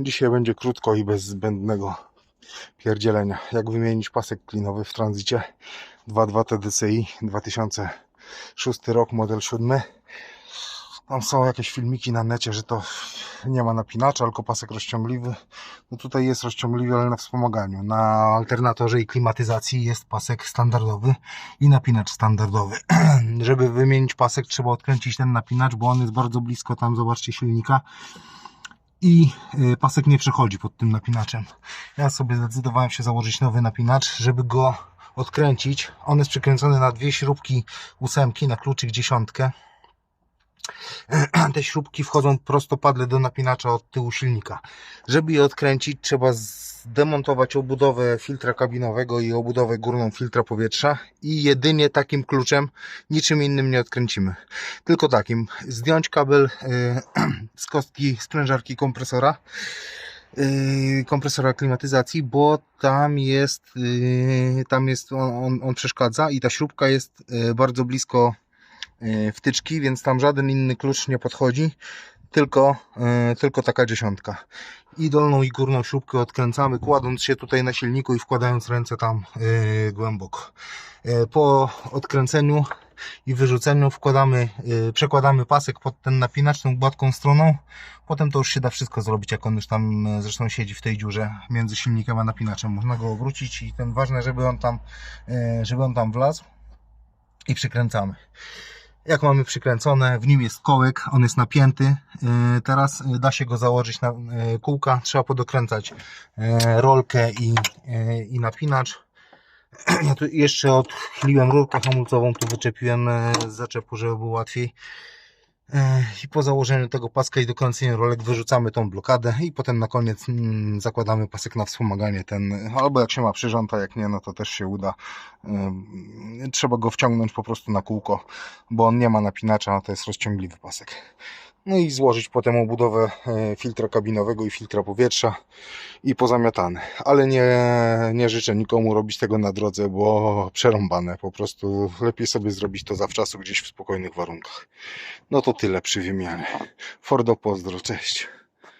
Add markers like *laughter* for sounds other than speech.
Dzisiaj będzie krótko i bez zbędnego pierdzielenia. Jak wymienić pasek klinowy w tranzycie 2.2 TDCi 2006 rok, model 7. Tam są jakieś filmiki na necie, że to nie ma napinacza, tylko pasek rozciągliwy. No tutaj jest rozciągliwy, ale na wspomaganiu. Na alternatorze i klimatyzacji jest pasek standardowy i napinacz standardowy. *clears throat* Żeby wymienić pasek, trzeba odkręcić ten napinacz, bo on jest bardzo blisko tam, zobaczcie, silnika i y, pasek nie przechodzi pod tym napinaczem. Ja sobie zdecydowałem się założyć nowy napinacz, żeby go odkręcić. On jest przykręcony na dwie śrubki ósemki, na kluczyk dziesiątkę. *clears throat* Te śrubki wchodzą prostopadle do napinacza od tyłu silnika. Żeby je odkręcić, trzeba zdemontować obudowę filtra kabinowego i obudowę górną filtra powietrza i jedynie takim kluczem, niczym innym nie odkręcimy. Tylko takim. Zdjąć kabel y, *clears throat* z kostki sprężarki kompresora yy, kompresora klimatyzacji, bo tam jest, yy, tam jest on, on, on przeszkadza i ta śrubka jest yy, bardzo blisko yy, wtyczki, więc tam żaden inny klucz nie podchodzi, tylko, yy, tylko taka dziesiątka. I dolną i górną śrubkę odkręcamy, kładąc się tutaj na silniku i wkładając ręce tam yy, głęboko. Po odkręceniu i wyrzuceniu wkładamy, przekładamy pasek pod ten napinacz tą gładką stroną. Potem to już się da wszystko zrobić, jak on już tam zresztą siedzi w tej dziurze między silnikiem a napinaczem. Można go obrócić i ten ważne, żeby on tam, żeby on tam wlazł i przykręcamy. Jak mamy przykręcone, w nim jest kołek, on jest napięty. E, Teraz e, da się go założyć na e, kółka. Trzeba podokręcać rolkę i, i napinacz. *clears throat* Ja tu jeszcze odchyliłem rurkę hamulcową, tu wyczepiłem z zaczepu, żeby było łatwiej. I po założeniu tego paska i dokręceniu rolek wyrzucamy tą blokadę i potem na koniec mm, zakładamy pasek na wspomaganie ten, albo jak się ma przyrząd, a jak nie, no to też się uda. Trzeba go wciągnąć po prostu na kółko, bo on nie ma napinacza, to jest rozciągliwy pasek. No i złożyć potem obudowę e, filtra kabinowego i filtra powietrza i pozamiatane. Ale nie, nie życzę nikomu robić tego na drodze, bo przerąbane. Po prostu lepiej sobie zrobić to zawczasu gdzieś w spokojnych warunkach. No to tyle przy wymianie. Fordo pozdro, cześć.